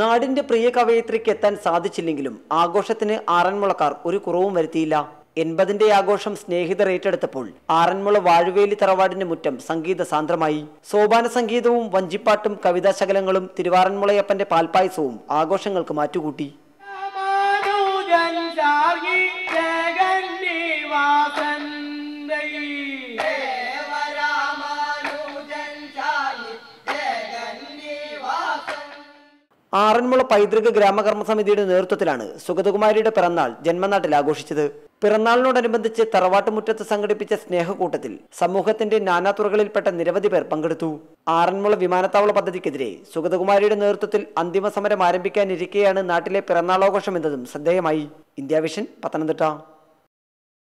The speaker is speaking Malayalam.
നാടിന്റെ പ്രിയ കവയിത്രിക്ക് എത്താൻ സാധിച്ചില്ലെങ്കിലും ആഘോഷത്തിന് ആറന്മുളക്കാർ ഒരു കുറവും വരുത്തിയില്ല. എൺപതിന്റെ ആഘോഷം സ്നേഹിതർ ഏറ്റെടുത്തപ്പോൾ ആറന്മുള വാഴുവേലി തറവാടിന്റെ മുറ്റം സംഗീത സാന്ദ്രമായി. സോപാന സംഗീതവും വഞ്ചിപ്പാട്ടും കവിതാശകലങ്ങളും തിരുവാറന്മുളയപ്പന്റെ പാൽപ്പായസവും ആഘോഷങ്ങൾക്ക് മാറ്റുകൂട്ടി. ആറന്മുള പൈതൃക ഗ്രാമകർമ്മ സമിതിയുടെ നേതൃത്വത്തിലാണ് സുഗതകുമാരിയുടെ പിറന്നാൾ ജന്മനാട്ടിൽ ആഘോഷിച്ചത്. പിറന്നാളിനോടനുബന്ധിച്ച് തറവാട്ടുമുറ്റത്ത് സംഘടിപ്പിച്ച സ്നേഹക്കൂട്ടത്തിൽ സമൂഹത്തിന്റെ നാനാതുറകളിൽപ്പെട്ട നിരവധി പേർ പങ്കെടുത്തു. ആറന്മുള വിമാനത്താവള പദ്ധതിക്കെതിരെ സുഗതകുമാരിയുടെ നേതൃത്വത്തിൽ അന്തിമ സമരം ആരംഭിക്കാനിരിക്കെയാണ് നാട്ടിലെ പിറന്നാളാഘോഷം എന്നതും ശ്രദ്ധേയമായി. India vision Pathanamthitta.